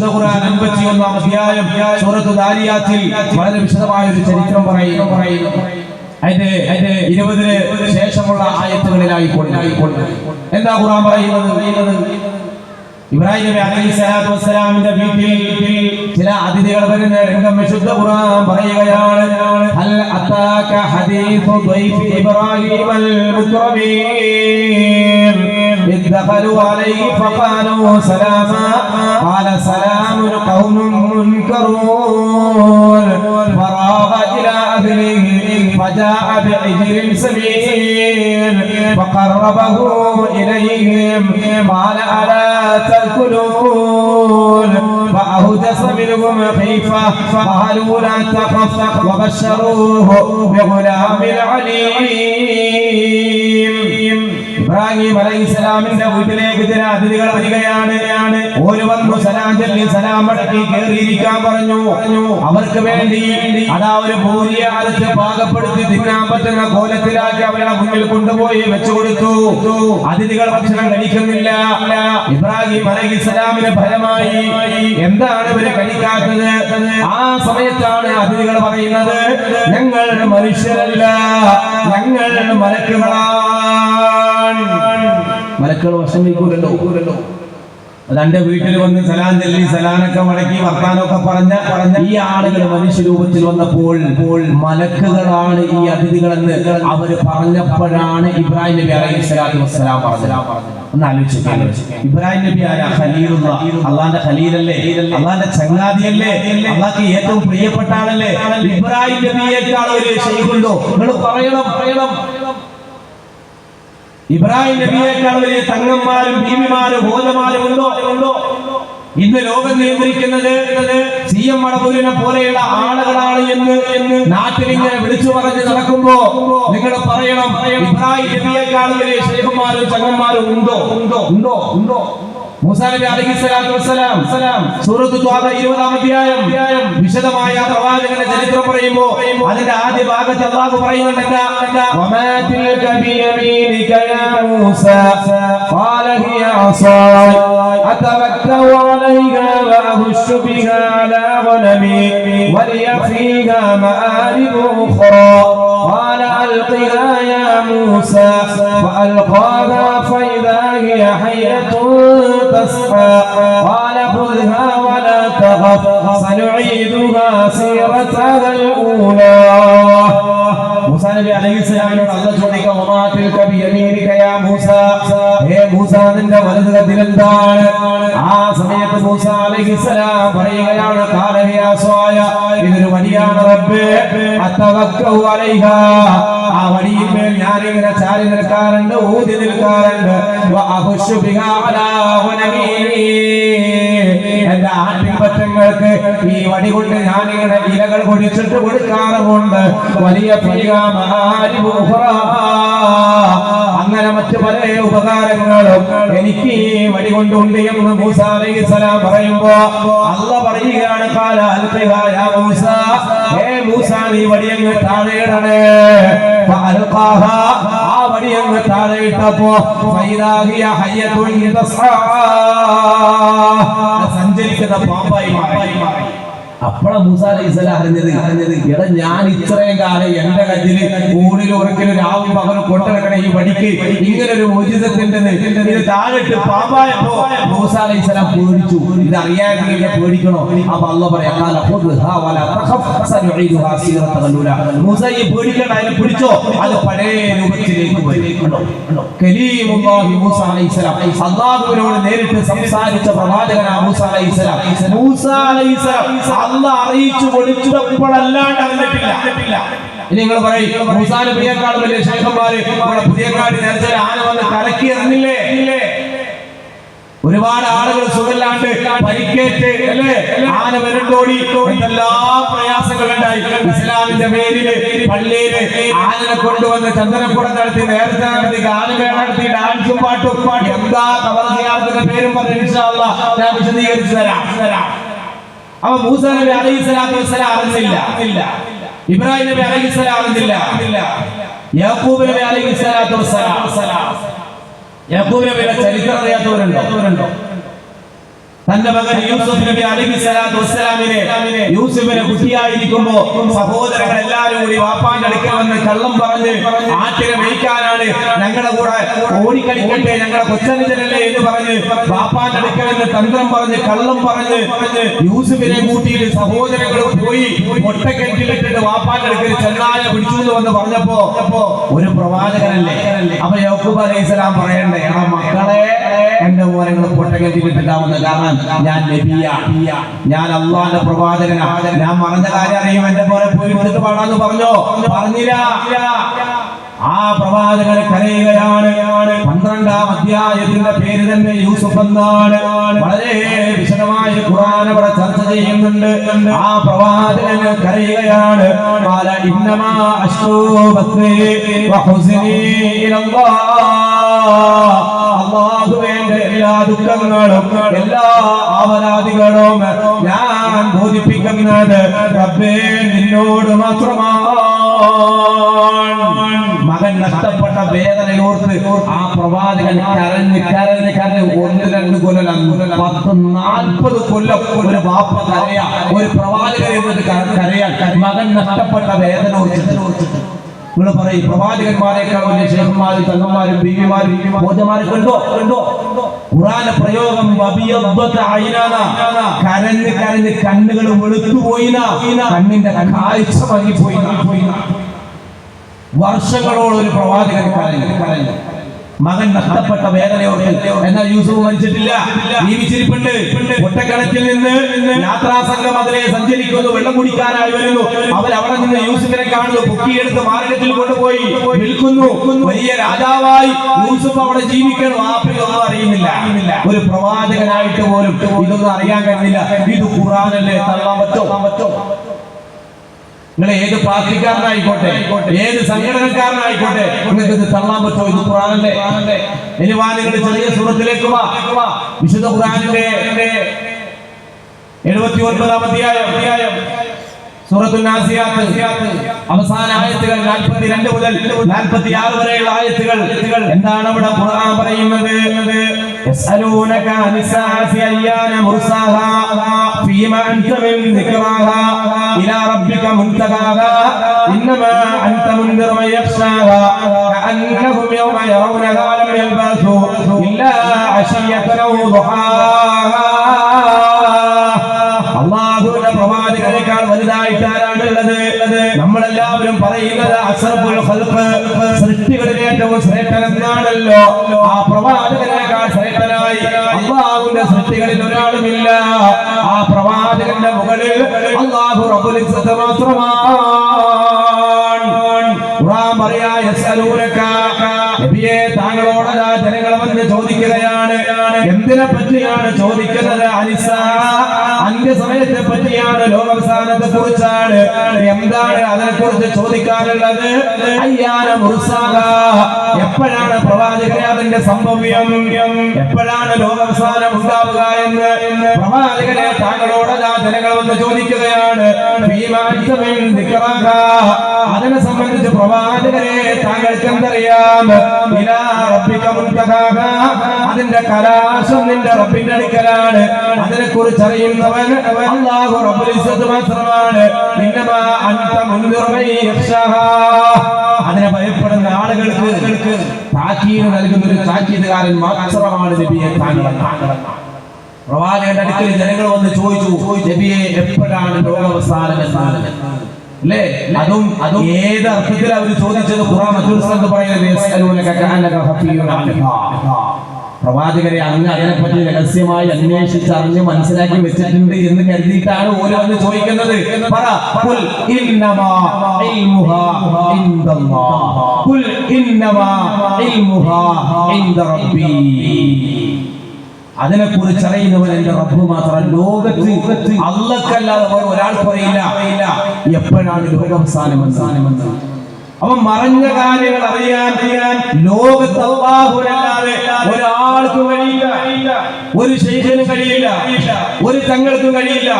വിശുദ്ധ ഖുർആൻ അൻപത്തി ഒന്നാം അധ്യായം സൂറത്തു ദാരിയാത്തിൽ വളരെ വിശദമായ ഒരു ചരിത്രം പറയുന്നു പറയുന്നു അതിന്റെ അതിന്റെ ഇരുപതിന് ശേഷമുള്ള ആയത്തുകളിലായി എന്താ ഖുർആൻ പറയുന്നത്? ഇബ്രാഹിം നബി അലൈഹി സ്വലാത്തു വസ്സലാമിന്റെ വീട്ടിൽ ചില അതിഥികൾ വരുന്ന രംഗം വിശുദ്ധ ഖുർആൻ പറയുകയാണ്. ഹൽ അതാക ഹദീഥു ദൈഫ് ഇബ്രാഹിം അൽ മുക്രമീൻ. إذ دخلوا عليه فقالوا سلاما. قال سلام قوم منكرون. فراغ إلى أهله فجاء بعجل سمين فقربه إليهم. قال ألا تأكلون؟ فأهجس منهم خيفة. قالوا لا تخف. وبشروه بغلام عليم. ഇബ്രാഹിം അലൈഹി സ്വലാമിന്റെ വീട്ടിലേക്ക് ചില അതിഥികൾ വരികയാണ്. ഒരു വന്നു സലാം ചൊല്ലി സലാം മടക്കി കയറിയിരിക്കാൻ പറഞ്ഞു. അവർക്ക് വേണ്ടി അതാ ഒരു പൂരിയെ അറുത്ത് പാകപ്പെടുത്തി തിന്നാൻ പറ്റുന്ന കോലത്തിലാക്കി അവരുടെ മുന്നിൽ കൊണ്ടുപോയി വെച്ചു കൊടുത്തു. അതിഥികൾ ഭക്ഷണം കഴിക്കുന്നില്ല. ഇബ്രാഹിം അലൈഹി സ്വലാമിന് ഫലമായി എന്താണ് ഇവർ കഴിക്കാത്തത്? ആ സമയത്താണ് അതിഥികൾ പറയുന്നത് ഞങ്ങൾ മനുഷ്യരല്ല ഞങ്ങൾ മലക്കുകളാണ്. മലക്കുകൾ വശം വയ്ക്കൂലല്ലോ അതെന്റെ വീട്ടിൽ വന്ന് സലാം ചെല്ലി സലാനൊക്കെ മടക്കി വർത്താനൊക്കെ പറഞ്ഞ പറഞ്ഞ ഈ ആളുകൾ മനുഷ്യരൂപത്തിൽ വന്നപ്പോൾ ഇപ്പോൾ മലക്കുകളാണ് ഈ അതിഥികളെന്ന് അവർ പറഞ്ഞപ്പോഴാണ് ഇബ്രാഹിം നബി അലൈഹി സ്വലാത്തു വസ്സലാം പറഞ്ഞത്. ഒന്ന് ആലോചിക്കാൻ ഇബ്രാഹിം നബി ആരാ? ഖലീലുള്ള. അള്ളാന്റെ ഖലീലല്ലേ? അള്ളാന്റെ ചങ്ങാതിയല്ലേ? അള്ളാഹ്ക്ക് ഏറ്റവും പ്രിയപ്പെട്ട ആളല്ലേ? ഇബ്രാഹിം നബിയേക്കാൾ ഒരു നിങ്ങൾ പറയണം പറയണം. ഇബ്രാഹിം നബിയേക്കാൾ വലിയ തങ്ങന്മാരും ഭീമിമാരും ഭൂതമാരും ഉണ്ടോ? ഉണ്ടോ ഇന്ന് ലോകം നിയന്ത്രിക്കുന്നത് സി എം മടപൂരിനെ പോലെയുള്ള ആളുകളാണ് എന്ന് എന്ന് നാട്ടിലിങ്ങനെ വിളിച്ചു പറഞ്ഞ് നടക്കുമ്പോ നിങ്ങൾ പറയണം ഇബ്രാഹിം നബിയേക്കാൾ വലിയ ഷെയ്ഖുമാരും ചങ്ങന്മാരും ഉണ്ടോ? ഉണ്ടോ? ഉണ്ടോ? ഉണ്ടോ? മൂസാ നബി അലൈഹി സ്വലാത്തു വസ്സലാം സലാം സൂറത്ത് ത്വാഹ 20 ആം അധ്യായം. വിശദമായ ആ പ്രവാചകന്റെ ചരിത്രം പറയുമ്പോൾ അതിന്റെ ആദ്യ ഭാഗത്ത് അല്ലാഹു പറയുന്നുണ്ട്. എന്താ എന്താ വമാ തിൽക ബിയമീനിക യാ മൂസ ഖാല ഹിയ അസായ് അതവക്കഉ അലൈഹാ വഅഹുശു ബിഹാ അലാ ഗനമി വലിയ ഫീഹാ മആരിബു ഉഖറാ قال ألقها يا موسى فألقاها فإذا هي حية تسعى قال خذها ولا تخف سنعيدها سيرتها الأولى മൂസ നബി അലൈഹി സ്വലാമിനോട് അല്ല ചോദിക്കാം ഒമാത്തിൽ കബി യമീനിക യാ മൂസ ഹേ മൂസ നിന്റെ വലത് കത്തിൽ എന്താണ് ആ സമയത്ത് മൂസ അലൈഹി സ്വലാം പറയുകയാണ് സ്വായ ഇതൊരു വടിയാണ് റബ്ബേ. അലൈഹ. ആ വഴിയിന്മേൽ ഞാനിങ്ങനെ ചാരി നിൽക്കാറുണ്ട് ഊതി നിൽക്കാറുണ്ട്. എന്റെ ആട്ടിൻപറ്റങ്ങൾക്ക് ഈ വടി കൊണ്ട് ഞാൻ ഇങ്ങനെ ഇലകൾ പൊടിച്ചിട്ട് കൊടുക്കാറുമുണ്ട്. വലിയ പ്രിയമാരി അങ്ങനെ മറ്റു പല ഉപകാരങ്ങളും എനിക്ക് ഈ വടി കൊണ്ടുണ്ട് എന്ന് മൂസ പറയുമ്പോ അല്ല പറയുകയാണ് മൂസ. നീ വടിയങ്ങ് ആ വടി അങ്ങ് താഴെയിട്ടപ്പോ ഫൈദാഹിയ ഹയ്യത്തുൻ തസ്ആ സഞ്ചരിക്കുന്ന പാമ്പായി മാറി. അപ്പോഴാ മൂസ അലൈഹിസ്സലാം അറിഞ്ഞത് അറിഞ്ഞത്. എടാ ഞാൻ ഇത്രയും കാലം എന്റെ കയ്യിൽ ഊണിൽ ഉറക്കിലും രാവും പകലും കൊണ്ടിറക്കണ ഈ വടിക്ക് ഇങ്ങനെ ഒരു മോചിതത്തിന്റെ താഴെട്ട് പാമ്പായപ്പോ മൂസ അലൈഹിസ്സലാം പേടിച്ചു. ഇത് അറിയാമെങ്കിൽ പേടിക്കണോ? അപ്പൊ അല്ല പറയാം ഈ രൂപത്തിലേക്ക് നേരിട്ട് സംസാരിച്ച പ്രവാചകനാ മൂസ സ്വലാം അല്ല അറിയിച്ചു കൊടുത്തപ്പോഴല്ലാണ്ട് അറിഞ്ഞിട്ടില്ല. ഇനി നിങ്ങൾ പറയും മൂസാ നബിയേക്കാൾ വലിയ ശേഖന്മാര് നമ്മുടെ പുതിയക്കാട് നേരത്തെ ആന വന്ന് കലക്കി ഒരുപാട് ആളുകൾ സുഖമില്ലാണ്ട് പരിക്കേറ്റ് അല്ലേ? ആന വരണ്ടോടി എല്ലാ പ്രയാസങ്ങളും ഉണ്ടായി. ഇസ്ലാമിന്റെ പേരിൽ പള്ളിയിൽ ആനനെ കൊണ്ടുവന്ന് ചന്ദനപ്പുറം നടത്തി നേരത്തെ നടത്തി ഗാനമേള നടത്തി ഡാൻസും പാട്ടും. പാടി എന്താ തവറസിയാത്തിന്റെ പേരും പറഞ്ഞ് ഞാൻ വിശദീകരിച്ചു തരാം തരാം. അവ മൂസ നബി അലൈഹി സ്വലാത്തു വസ്സലാം അറിഞ്ഞില്ല. ഇബ്രാഹിം നബി അലൈഹി സ്വലാം അറിഞ്ഞില്ല. യാക്കൂബ് നബി അലൈഹി സ്വലാത്തു വസ്സലാം. യാക്കൂബ് നബിയുടെ ചരിത്രം അറിയാത്തവരുണ്ടോ? തന്റെ മകൻ യൂസുഫ് നബി അലൈഹി സ്വലാത്തു വസ്സലാമിനെ യൂസുഫിനെ കുട്ടിയായിരിക്കുമ്പോ സഹോദരങ്ങൾ എല്ലാവരും കൂടി വാപ്പാന്റെ അടുക്കൽ വന്ന് കള്ളം പറഞ്ഞ് ആറ്റിനെ മേയ്ക്കാനാണ് ഞങ്ങളുടെ കൂടെ ഓടിക്കളിക്കട്ടെ ഞങ്ങളുടെ കൊച്ചനുജനല്ലേ എന്ന് പറഞ്ഞ് വാപ്പാന്റെ അടുക്കൽ നിന്ന് തന്ത്രം പറഞ്ഞ് കള്ളം പറഞ്ഞ് യൂസുഫിനെ കൂട്ടിയിട്ട് സഹോദരങ്ങൾ പോയി ഒട്ടക്കെട്ടിലിട്ടിട്ട് വാപ്പാന്റെ അടുക്കൽ ചെന്നായ പിടിച്ചു എന്ന് വന്ന് പറഞ്ഞപ്പോ ഒരു പ്രവാചകനല്ലേ? അപ്പൊ യൗക്കൂബ് അലൈഹി സ്വലാം പറയണ്ടേ മക്കളെ എന്റെ മോനങ്ങൾ പൊട്ടക്കെട്ടിലിട്ടിട്ടാവുന്ന കാരണം ഞാൻ നബിയ. ഞാൻ അള്ളാന്റെ പ്രവാചകനാ. ഞാൻ മറന്ന കാര്യം അറിയും. എന്റെ പോലെ പോയി എടുത്ത് പാടാന്ന് പറഞ്ഞോ? പറഞ്ഞില്ല. ആ പ്രവാചകന് കരയിലാണ് പന്ത്രണ്ടാം അധ്യായത്തിന്റെ പേര് തന്നെ യൂസഫ് എന്നാണ്. വളരെ വിശദമായ ഖുർആൻ ഇവിടെ ചർച്ച ചെയ്യുന്നുണ്ട്. ആ പ്രവാചകന് കരയുകയാണ്. ഇന്നമാ അശ്വ എല്ലാ ദുഃഖങ്ങളും എല്ലാ ആവലാദികളും ഞാൻ ബോധിപ്പിക്കുന്നത് റബ്ബേ നിന്നോട് മാത്രമാണ്. മകൻ നഷ്ടപ്പെട്ട വേദനയോർത്ത് ആ പ്രവാചകൻ കരഞ്ഞ് കരഞ്ഞ് കരഞ്ഞ് ഒന്ന് രണ്ട് കൊല്ലം പത്ത് നാൽപ്പത് കൊല്ലം ഒരു വാപ്പ കരയാ. ഒരു പ്രവാചകൻ എന്നിട്ട് കരയാൻ മകൻ നഷ്ടപ്പെട്ട വേദന ഓർത്തിട്ട്. നിങ്ങൾ പറയും പ്രവാചകന്മാരെക്കാൾ വലിയ ശേഖന്മാരും തങ്ങന്മാരും ബീവിമാരും ഭോജന്മാരും കണ്ടോ? കണ്ടോ? ഖുറാന പ്രയോഗം. കരഞ്ഞ് കരഞ്ഞ് കണ്ണുകൾ വെളുത്തുപോയിന. കണ്ണിന്റെ കാഴ്ച മങ്ങിപ്പോയി വർഷങ്ങളോളം ഒരു പ്രവാചകൻ കരഞ്ഞു കരഞ്ഞു. മകൻ നഷ്ടപ്പെട്ട വേദനയോട് എന്നാൽ യൂസഫ് മരിച്ചിട്ടില്ല. ജീവിച്ചിരിപ്പുണ്ട്. ഒറ്റക്കണക്കിൽ നിന്ന് യാത്രാസംഘം അതിലെ സഞ്ചരിക്കുന്നു വെള്ളം കുടിക്കാനായി വരുന്നു. അവർ അവിടെ നിന്ന് യൂസഫിനെ കാണുന്നു. പൊക്കിയെടുത്ത് മാർഗത്തിൽ കൊണ്ടുപോയി. നിൽക്കുന്നു. വലിയ രാജാവായി യൂസഫ് അവിടെ ജീവിക്കണം. ആപ്പിലൊന്നും അറിയുന്നില്ല. ഒരു പ്രവാചകനായിട്ട് പോലും ഇതൊന്നും അറിയാൻ കഴിയുന്നില്ല. ഇത് ഖുറാനല്ലേ തള്ളാൻ പറ്റോ? നിങ്ങൾ ഏത് പാർട്ടിക്കാരനായിക്കോട്ടെ ഏത് സംഘടനക്കാരനായിക്കോട്ടെ നിങ്ങൾക്ക് ഇത് തള്ളാൻ പറ്റുമോ ഇത് ഖുറാനല്ലേ ഇനി വാ നിങ്ങൾ ചെറിയ സുഹൃത്തിലേക്ക് വാ. വിശുദ്ധ ഖുറാനിന്റെ എഴുപത്തി ഒൻപതാം അധ്യായം അധ്യായം സൂറത്തുൽ അവസാന ആയത്തുകൾ 42 മുതൽ 46 വരെയുള്ള ആയത്തുകൾ. എന്താണ് ഇവിടെ ഖുർആൻ പറയുന്നത്? يسألونك عن الساعة أيان مرساها؟ فيما أنت من ذكراها. إلى ربك منتهاها. إنما أنت منذر من يخشاها. كأنهم يوم يرونها لم يلبثوا إلا عشية أو ضحاها. അള്ളാഹു റബ്ബുൽ ഇസ്സത്ത് മാത്രമാണ് ഖുർആൻ പറയാ യസ്അലൂനക. നബിയെ താങ്കളോട് ജനങ്ങൾ വന്ന് ചോദിക്കുകയാണ്. എന്തിനെ പറ്റിയാണ് ചോദിക്കുന്നത് അലിസ അന്ത്യസമയത്തെ പറ്റിയാണ് ലോകാവസാനത്തെ കുറിച്ചാണ് എന്താണ് അതിനെ കുറിച്ച് ചോദിക്കാനുള്ളത്? അയ്യാന എപ്പോഴാണ് പ്രവാചകരെ അതിന്റെ സംഭവ്യം? എപ്പോഴാണ് ലോകാവസാനം ഉണ്ടാവുക എന്ന്? പ്രവാചകനെ താങ്കളോട് ജനങ്ങൾ വന്ന് ചോദിക്കുകയാണ്. അതിനെ സംബന്ധിച്ച് പ്രവാചകരെ താങ്കൾക്ക് എന്തറിയാം. അതിന്റെ കലാശം നിന്റെ റബ്ബിന്റെ അടുക്കലാണ്. അതിനെ കുറിച്ച് അറിയുന്നവൻ അല്ലാഹു റബ്ബുൽ ഇസ്സത്ത് മാത്രമാണ് ഇന്നമാ അൻത മുൻദിറു മൻ യഖ്ശാഹാ. അതിനെ ഭയപ്പെടുന്ന ആളുകൾക്ക് താക്കീത് നൽകുന്ന ഒരു താക്കീതുകാരൻ മാത്രമാണ് നബിയെ താങ്കളെന്നാണ് പ്രവാചകന്റെ അടുക്കൽ ജനങ്ങൾ വന്ന് ചോദിച്ചു നബിയെ എപ്പോഴാണ് ലോകാവസാനം എന്നാണ് അല്ലേ? അതും അതും ഏത് അർത്ഥത്തിൽ അവർ ചോദിച്ചത്? ഖുറാൻ മറ്റൊരു സ്ഥലത്ത് പറയുന്നത് പ്രവാചകരെ അങ്ങ് അതിനെപ്പറ്റി രഹസ്യമായി അന്വേഷിച്ച് അറിഞ്ഞ് മനസ്സിലാക്കി വെച്ചിട്ടുണ്ട് എന്ന് കരുതിയിട്ടാണ് ഓരോ ചോദിക്കുന്നത്. അതിനെ കുറിച്ച് അറിയുന്നവൻ എന്റെ റബ്ബ് മാത്രം. ലോകത്ത് അള്ളക്കല്ലാതെ ഒരാൾ പറയില്ല എപ്പോഴാണ് ലോകാവസാനം അവസാനമെന്ന് അവൻ മറഞ്ഞ കാര്യങ്ങൾ അറിയാൻ അറിയാൻ ലോകത്ത് അള്ളാഹുവല്ലാതെ ഒരാൾക്കും കഴിയില്ല. ഒരു ശൈഖനും കഴിയില്ല. ഒരു തങ്ങൾക്കും കഴിയില്ല.